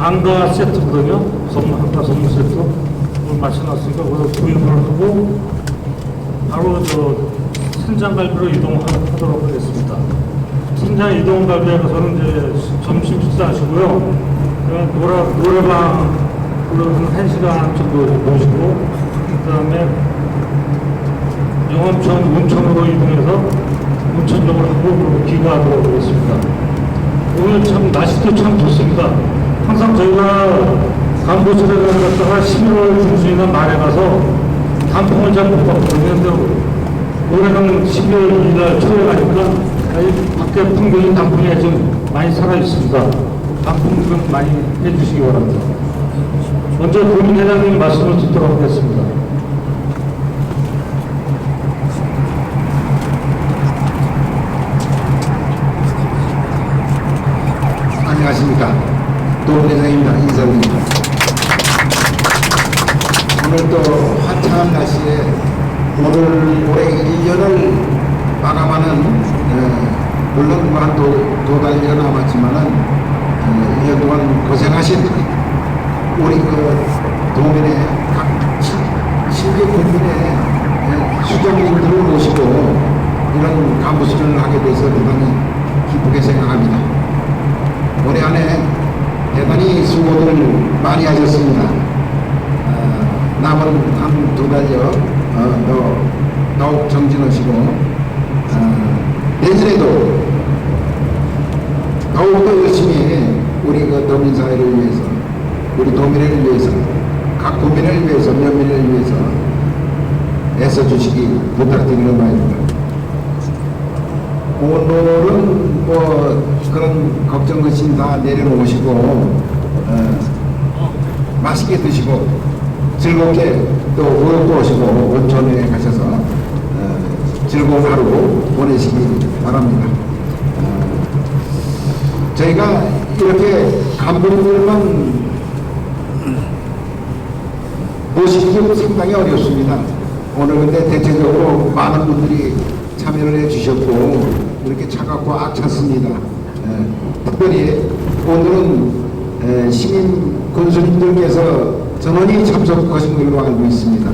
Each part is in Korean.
안가 세트거든요. 선물, 한가 선물 세트. 오늘 마쳐놨으니까 그거 구입을 하고 바로 저 신장갈비로 이동하도록 하겠습니다. 신장 이동갈비에서는 이제 점심 식사하시고요. 노래, 노래방 그런 한 시간 정도 모시고 그 다음에 영암천 운천으로 이동해서 운천 쪽을 하고 귀가하도록 하겠습니다. 오늘 참 날씨도 참 좋습니다. 항상 저희가 간부수를 갔다가 11월 중순이나 말에 가서 단풍을 잘 못 봤거든요. 올해는 12월 2일 초에 가니까 밖에 풍경이 단풍이 좀 많이 살아 있습니다. 단풍 구경 많이 해주시기 바랍니다. 먼저 고민 회장님 말씀을 듣도록 하겠습니다. 안녕하십니까. 도원회장입니다. 인사드립니다. 오늘 또 화창한 날씨에 오늘 올해 1년을 마감하는 어, 물론 한두 달여 남았지만은 어, 1년 동안 고생 하신 우리 그 도민의 각 시- 실기 국민의 예, 수정님들을 모시고 이런 간부수를 하게 돼서 대단히 기쁘게 생각합니다. 올해 안에 대단히 수고들 많이 하셨습니다. 어, 남은 한 두 달여 어, 더, 더욱 정진하시고 어, 내년에도 더욱더 열심히 우리 그 도민사회를 위해서 우리 도민을 위해서 각 국민을 위해서 면민을 위해서 애써 주시기 부탁드리는 바입니다. 오늘은 뭐 그런 걱정 것이 다 내려놓으시고 어, 맛있게 드시고 즐겁게 또 우럭도 오시고 온천에 가셔서 어, 즐거운 하루 보내시기 바랍니다. 어, 저희가 이렇게 간부님들만 모시기 상당히 어렵습니다. 오늘 근데 대체적으로 많은 분들이 참여를 해주셨고 이렇게 차갑고 악찼습니다. 예, 특별히 오늘은 에, 시민 군수님들께서 전원이 참석하신 걸로 알고 있습니다.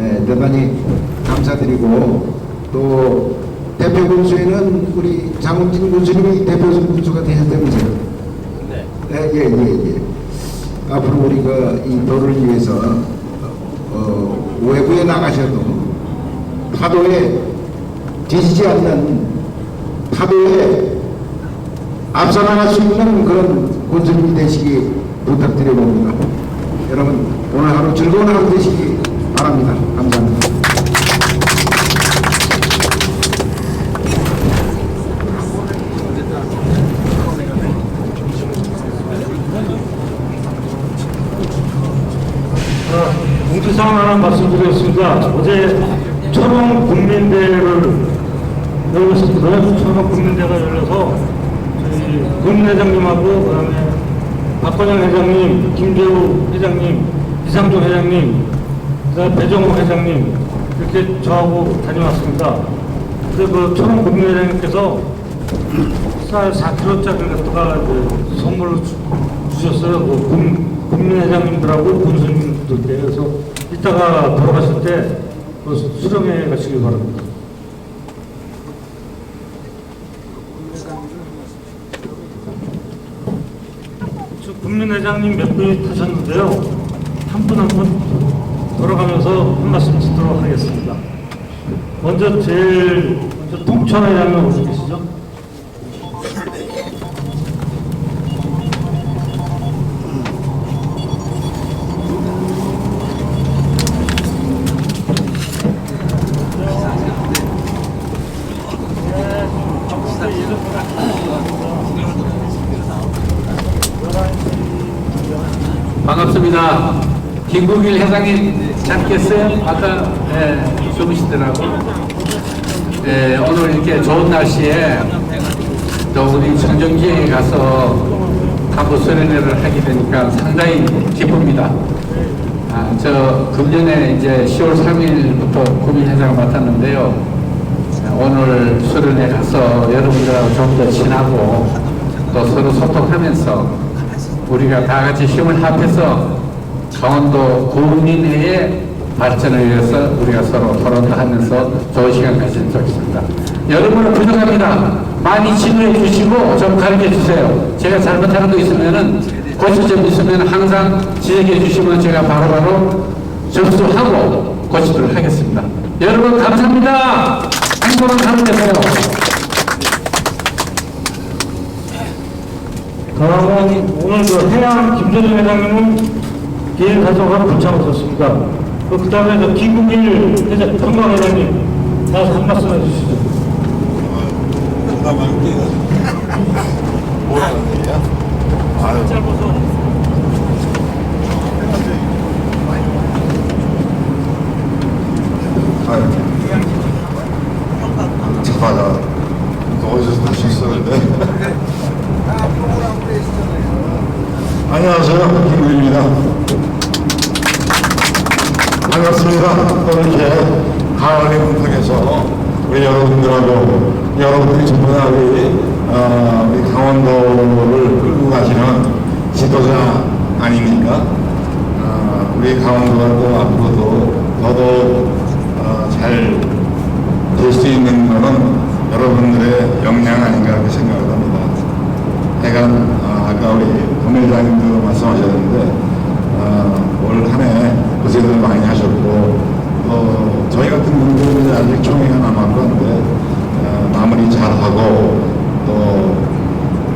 예, 대단히 감사드리고 또 대표 군수에는 우리 장훈진 군수님이 대표 군수가 되셨다면서요? 네. 예, 예, 예. 예. 앞으로 우리가 이 도를 위해서 어, 외부에 나가셔도 파도에 뒤지지 않는 파도에 앞서 나갈 수 있는 그런 군수님이 되시기 부탁드려봅니다. 여러분 오늘 하루 즐거운 하루 되시기 바랍니다. 말씀드리겠습니다. 어제 초롱 국민대회를 열었었거든요. 초롱 국민대회가 열려서 저희 국민회장님하고 그다음에 박건영 회장님, 김재우 회장님, 이상종 회장님, 그다음에 배정호 회장님 이렇게 저하고 다녀왔습니다. 근데 그 초롱 국민회장님께서 쌀 4kg짜리를 갖다가 선물로 주- 주셨어요. 그 군, 국민회장님들하고 군수님들께. 그래서 이따가 돌아가실 때그 수령해 가시기 바랍니다. 저 국민회장님 몇 분이 타셨는데요. 한 분 한 분 돌아가면서 한 말씀 듣도록 하겠습니다. 먼저 제일 먼저 동천 회장님 어디 계시죠? 반갑습니다. 김국일 회장님 잤겠어요? 아까 예, 주무시더라고. 예, 오늘 이렇게 좋은 날씨에 또 우리 청정기에 가서 간부 수련회를 하게 되니까 상당히 기쁩니다. 아, 저 금년에 이제 10월 3일부터 구민회장을 맡았는데요. 오늘 수련회 가서 여러분들하고 좀 더 친하고 또 서로 소통하면서 우리가 다 같이 힘을 합해서 강원도 국민회의 발전을 위해서 우리가 서로 토론도 하면서 좋은 시간 가지도록 하겠습니다. 여러분은 부족합니다. 많이 지도해 주시고 좀 가르쳐 주세요. 제가 잘못하는 거 있으면은 고칠 점 있으면 항상 지적해 주시면 제가 바로바로 접수하고 고치도록 하겠습니다. 여러분 감사합니다. 행복한 하루 되세요. 다음은 오늘 그 해양 김재준 회장님은 개인 가족하고 붙잡았었습니다. 그 다음에 그 김국일 회장, 평강 회장님 나와서 한 말씀 해주시죠. 뭐라는 얘기야? 아유 아유 맞아 어디서 다셨었는데 안녕하세요 김구입니다 반갑습니다. 또 이렇게 가을의 문턱에서 우리 여러분들하고 여러분들이 전부 다 우리, 어, 우리 강원도를 끌고 가시는 지도자 아닙니까? 어, 우리 강원도가 또 앞으로도 더더욱 어, 잘될 수 있는 것은 여러분들의 역량 아닌가 그렇게 생각을 합니다. 어, 아까 우리 검회장님도 말씀하셨는데 어, 올 한 해 고생을 많이 하셨고 또 저희 같은 분들은 아직 총회가 남았고 한데 어, 마무리 잘하고 또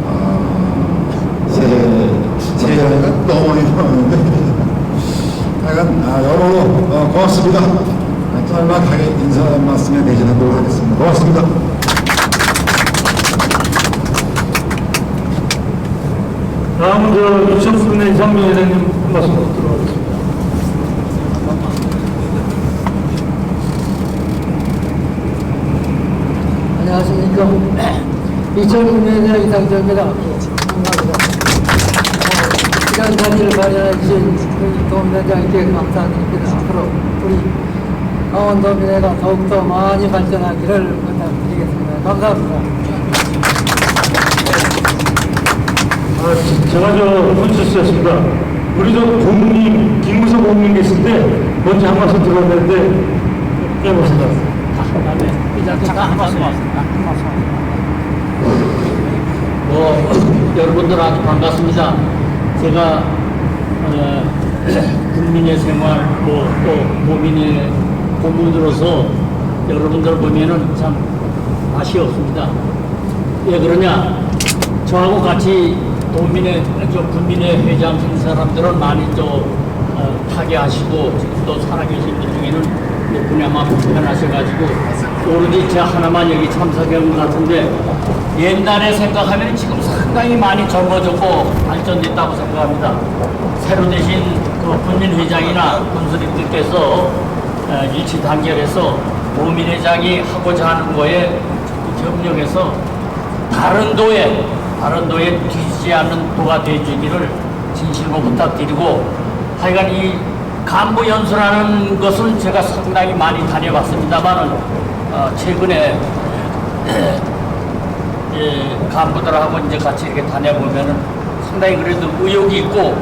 어, 새해 새해가 너무 많이 남았는데 하여간 아, 여러분 어, 고맙습니다. 아, 짤막하게 인사 말씀에 대신하도록 하겠습니다. 고맙습니다. 다음은 저 유천군의 이상민 회장님 한 말씀 듣도록 하겠습니다. 안녕하십니까. 2006년에 이상정입니다. 반갑습니다. 이런 자리를 마련해 주신 도민회장님께 감사드립니다. 앞으로 우리 강원도민회가 더욱더 많이 발전하기를 부탁드리겠습니다. 감사합니다. 아, 지- 제가 저 콘서스였습니다. 우리 저 고문님, 김무성 고문님 때 먼저 한 말씀 들었는데 해보세요. 뭐 여러분들 아주 반갑습니다. 제가 어, 국민의 생활 뭐또 도민의 고문으로서 여러분들 보면은 참 맛이 없습니다. 왜 그러냐? 저하고 같이 도민의 저 국민의 회장 한 사람들은 많이 또 어, 타계하시고 지금 또 살아계신 분 중에는 몇 분이 아마 불편하셔가지고 오로지 제 하나만 여기 참석한 것 같은데 옛날에 생각하면 지금 상당히 많이 젊어졌고 발전됐다고 생각합니다. 새로 되신 그 군민 회장이나 군수님들께서 어, 일치 단결해서 도민회장이 하고자 하는 거에 자꾸 협력해서 다른 도에 다른 도에 뒤지지 않는 도가 되주기를 진실로 부탁드리고 하여간 이 간부 연수라는 것은 제가 상당히 많이 다녀봤습니다만은 어, 최근에 예, 간부들하고 이제 같이 이렇게 다녀보면은 상당히 그래도 의욕이 있고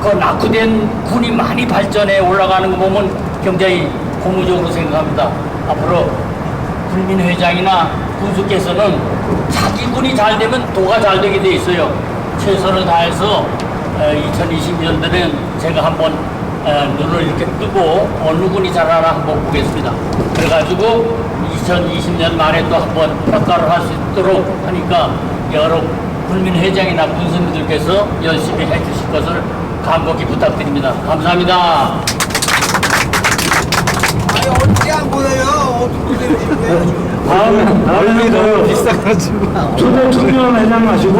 그 낙후된 군이 많이 발전해 올라가는 거 보면 굉장히 고무적으로 생각합니다. 앞으로 국민회장이나 군수께서는 자기 군이 잘 되면 도가 잘 되게 돼 있어요. 최선을 다해서 2020년도는 제가 한번 어, 눈을 이렇게 뜨고 어느 군이 잘하나 한번 보겠습니다. 그래가지고 2020년 말에 또 한번 평가를 할 수 있도록 하니까 여러 국민회장이나 군수님들께서 열심히 해주실 것을 간곡히 부탁드립니다. 감사합니다. 아니 어떻게 안 보여요? 어떻게 보여요? 다음에, 다음에 저 초대 청년 회장 하시고,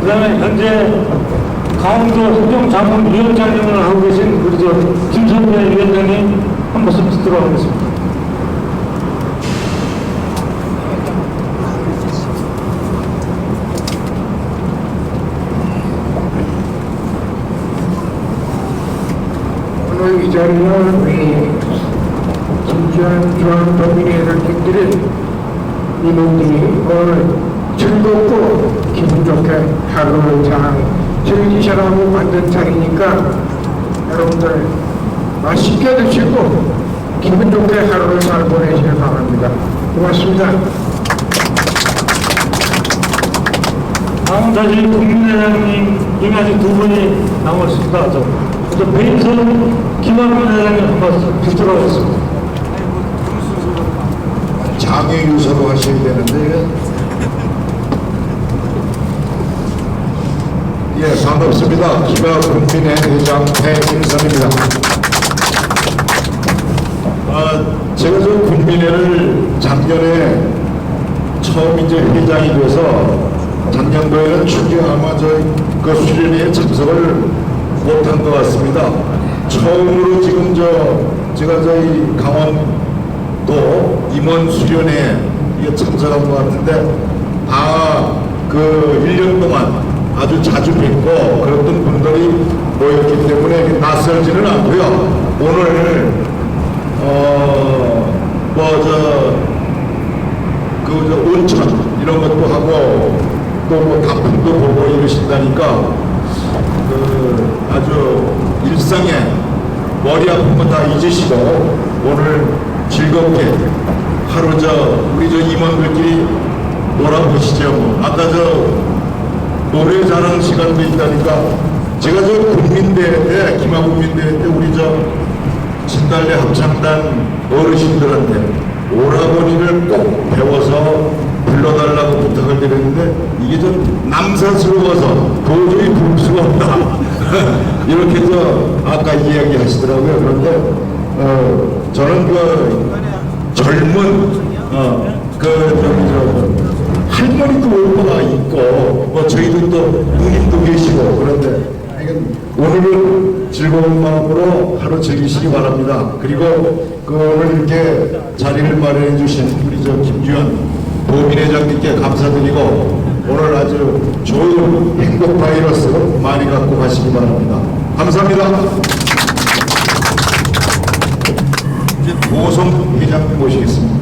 그 다음에 현재 강원도 행정자문위원장님을 하고 계신 우리 저 김선배 위원장님 한 말씀 듣도록 하겠습니다. 오늘 이 자리는 우리 김 지한 중앙도민회를 팀들이 이분들이 오늘 즐겁고 기분 좋게 하루를 잘 즐기시라고 만든 자리니까 여러분들 맛있게 드시고 기분 좋게 하루를 잘 보내시길 바랍니다. 고맙습니다. 다음 사실 국민의장님이 아직 두 분이 남았습니다. 저, 저 배인선 김학민 회장님 한번 붙들어 보겠습니다. 장애 유서로 하셔야 되는데 예 반갑습니다. 기가 국민의 회장 배인선입니다. 아, 제가 저 국민회를 작년에 처음 이제 회장이 돼서 작년도에는 추경 아마 저그 수련회에 참석을 못한 것 같습니다. 처음으로 지금 저 제가 저희 강원 도 임원 수련회에 참석한 것 같은데 다그 1년 동안 아주 자주 뵙고 그랬던 분들이 모였기 때문에 낯설지는 않고요. 오늘 어, 어뭐저 그, 저, 온천, 이런 것도 하고, 또 뭐, 가품도 보고 이러신다니까, 그, 아주 일상에 머리 아픈 거 다 잊으시고, 오늘 즐겁게 하루 저, 우리 저 임원들끼리 놀아보시죠. 뭐. 아까 저, 노래 자랑 시간도 있다니까, 제가 저 국민대회 때, 기마국민대회 때 우리 저, 진달래 합창단 어르신들한테 오라버니를 꼭 배워서 불러달라고 부탁을 드렸는데 이게 좀 남사스러워서 도저히 부를 수가 없다 이렇게 저 아까 이야기 하시더라고요 그런데 어 저는 그 젊은 어그 할머니도 오빠가 있고 뭐 저희도 또 누님도 계시고 그런데 오늘은 즐거운 마음으로 하루 즐기시기 바랍니다. 그리고 그 오늘 이렇게 자리를 마련해 주신 우리 저 김주현 보민회장님께 감사드리고 오늘 아주 좋은 행복 바이러스 많이 갖고 가시기 바랍니다. 감사합니다. 보성 회장님 모시겠습니다.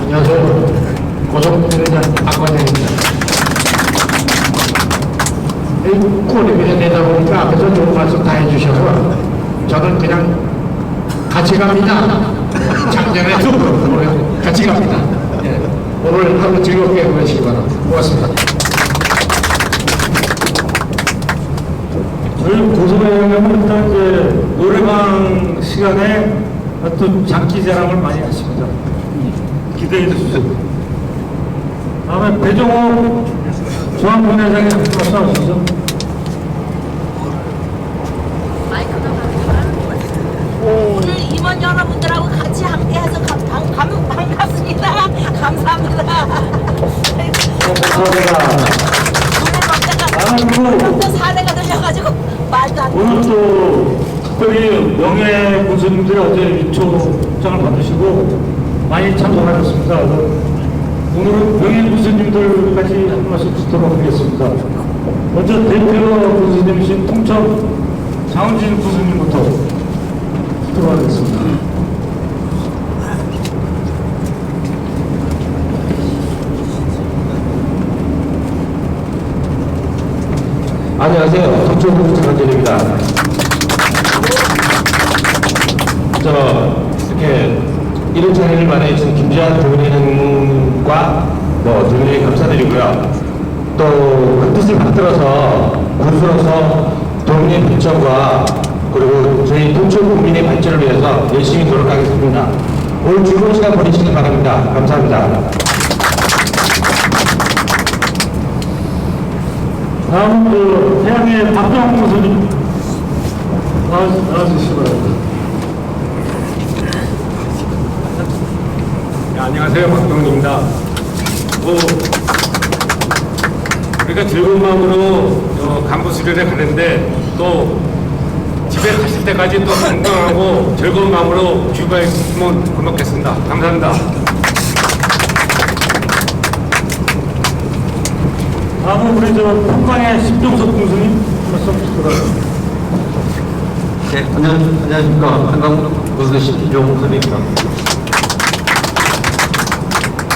안녕하세요. 고성회장 박관장입니다. 이 코리비에 내다 보니까 앞에서 좋은 말씀 다 해주셔서 저는 그냥 같이 갑니다. 작년에도 같이 갑니다. 예. 오늘 하루 즐겁게 보내시기 바랍니다. 고맙습니다. 저희 고소회장님은 일단 이제 노래방 시간에 어떤 장기 자랑을 많이 하십니다. 기대해 주십시오. 다음에 배종호 중앙군 회장님 말씀 하시죠. 오늘 임원 여러분들하고 같이 함께해서 감, 감, 감, 반갑습니다. 감사합니다. 감사합니다. 오늘 먹다가 또 사례가 되셔가지고 말도 안 돼. 오늘 또 특별히 명예 군수님들이 어제 입초장을 받으시고 많이 참석하셨습니다. 오늘은 명예 군수님들까지 한 말씀 듣도록 하겠습니다. 먼저 대표 군수님이신 통청 장훈진 군수님부터 듣도록 하겠습니다. 안녕하세요. 동초구 장한진입니다. 저 이렇게 이런 자리를 마련해 주신 김지한 도민과 뭐 도민에게 감사드리고요. 또그 뜻을 받들어서 군수로서 도민의 발전과 그리고 저희 동초 국민의 발전을 위해서 열심히 노력하겠습니다. 오늘 즐거운 시간 보내시기 바랍니다. 감사합니다. 다음 그 태양의 박병호 군수님 나와- 나와주시기 바랍니다. 네, 안녕하세요. 박동훈입니다. 뭐, 우리가 즐거운 마음으로 어, 간부 수련회 가는데 또 집에 가실 때까지 또 건강하고 즐거운 마음으로 귀가했으면 고맙겠습니다. 감사합니다. 다음은 우리 저 평강의 심종석 군수님 말씀 부탁드립니다. 네, 안녕, 안녕하십니까. 한강 군수 신종선입니다.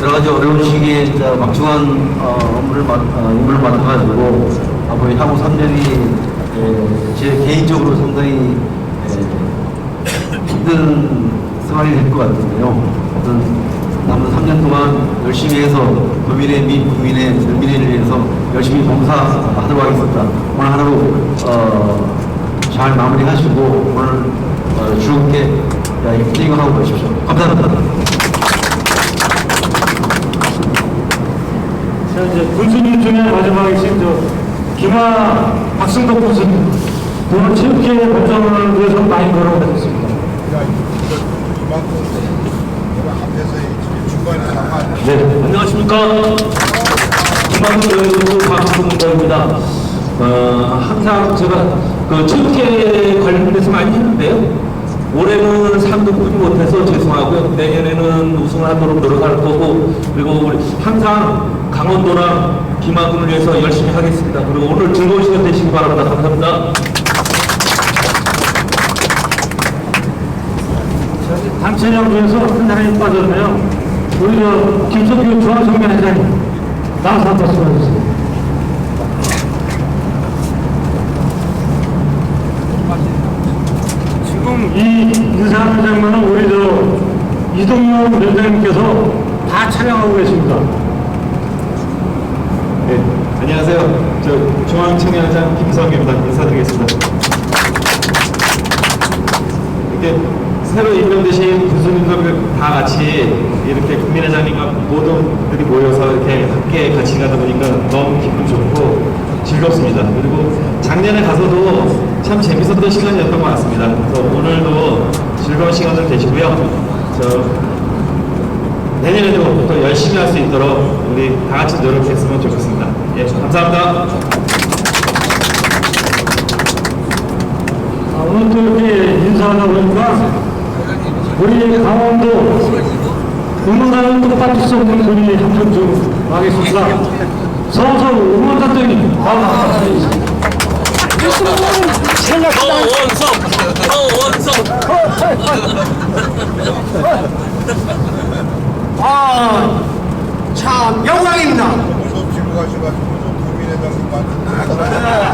여러 가지 어려운 시기에 막중한 어, 업무를 맡, 어, 임무를 맡아가지고 앞으로 향후 3년이 제 개인적으로 상당히 에, 힘든 생활이 될 것 같은데요. 남은 3년 동안 열심히 해서 국민의 민 국민의 민의를 위해서 열심히 봉사하도록 하겠습니다. 오늘 하루 어, 잘 마무리하시고 오늘 어, 즐겁게 플레이하고 가십시오. 감사합니다. 자, 이제 군수님 중에 마지막이신 저 김하 박승덕 군수님. 오늘 체육회 발전을 위해서 많이 노력하셨습니다. 네, 안녕하십니까. 김학수 박승덕입니다. 어, 항상 제가 그 체육회 관련돼서 많이 했는데요. 올해는 상도 꾸지 못해서 죄송하고요. 내년에는 우승을 하도록 노력할 거고, 그리고 우리 항상 강원도랑 김학군을 위해서 열심히 하겠습니다. 그리고 오늘 즐거운 시간 되시기 바랍니다. 감사합니다. 단체장 중에서 한 사람이 빠졌네요. 우리 저 김석규 중앙선교회장님 나와서 한 말씀 해주세요. 지금 이 인사하는 장면은 우리 저 이동용 위원장님께서 다 촬영하고 계십니다. 네, 안녕하세요. 저 중앙청년장 김성규입니다. 인사드리겠습니다. 이렇게 새로 임명되신 군수님들 다 같이 이렇게 국민회장님과 모든 분들이 모여서 이렇게 함께 같이 가다 보니까 너무 기분 좋고 즐겁습니다. 그리고 작년에 가서도 참 재밌었던 시간이었던 것 같습니다. 그래서 오늘도 즐거운 시간을 되시고요. 저 내년에도 더 열심히 할 수 있도록 우리 다 같이 노력했으면 좋겠습니다. 예, 감사합니다. 아, 또 이렇게 인사하다 보니까 우리 강원도 응원하는 똑같이 쏘는 분이 한분좀 하겠습니다. 서서 응원단장님 나와서 아, 참 영광입니다.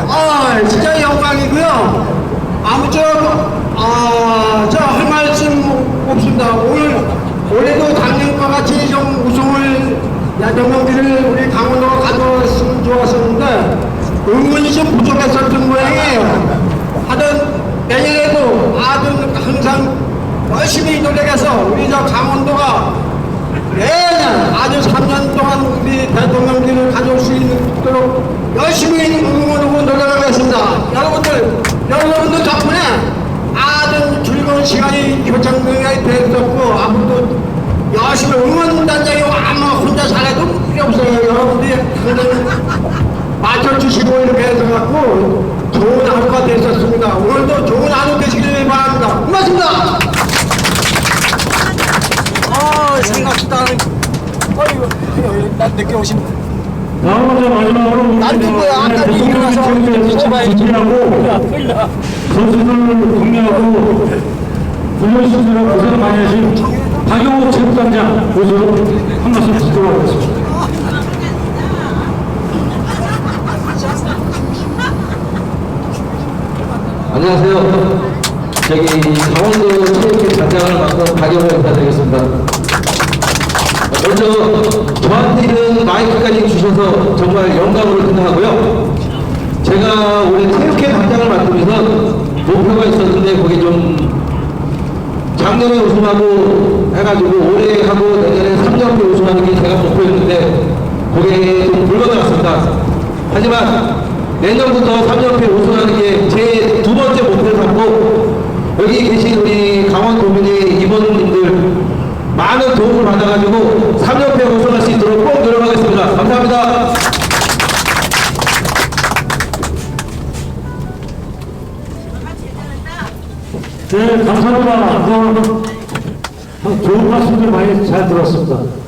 아, 진짜 영광이고요. 아무쪼록 아, 저 할 말씀 없습니다. 오늘 올해도 작년과 같이 좀 우승을 야정명들을 우리 강원도가 가져왔으면 좋았었는데 응원이 좀 부족했었던 모양이에요. 하여튼 내년에도 아주 항상 열심히 노력해서 우리 저 강원도가 매년 아주 3년 동안 우리 대통령님을 가져올 수 있도록 열심히 응원하고 노력하겠습니다. 여러분들, 여러분들 덕분에 아주 즐거운 시간이 교창동에 되었고 앞으로도 열심히 응원단장이 아마 혼자 잘해도 필요 없어요. 여러분들이 맞춰주시고 이렇게 해서 갖고 좋은 하루가 되셨습니다. 오늘도 좋은 하루 되시길 바랍니다. 고맙습니다. 아, 생각보다 어이구, 난 늦게 오신. 다음으로 마지막으로 우리 난 누구야? 아까 일어나서 준비하고 선수들 격려하고 훈련시키느라 고생 많이 하신 박영호 체육단장 모습으로 한 말씀 드리도록 하겠습니다. 안녕하세요. 저기 강원도 체육회 단장을 맡은 박영호 인사드리겠습니다. 먼저 저한테는 마이크까지 주셔서 정말 영광으로 생각하고요. 제가 올해 체육회 단장을 맡으면서 목표가 있었는데 거기 좀 작년에 우승하고 해가지고 올해 하고 내년에 3년째 우승하는 게 제가 목표였는데 그게 좀 불가능했습니다. 하지만 내년부터 3년째 우승하는 게 제 두 번째 목표 삼고 여기 계신 우리 강원도민의 임원님들 많은 도움을 받아가지고 3년째 우승할 수 있도록 꼭 노력하겠습니다. 감사합니다. 네, 감사합니다. 어, 좋은 말씀들 많이 잘 들었습니다.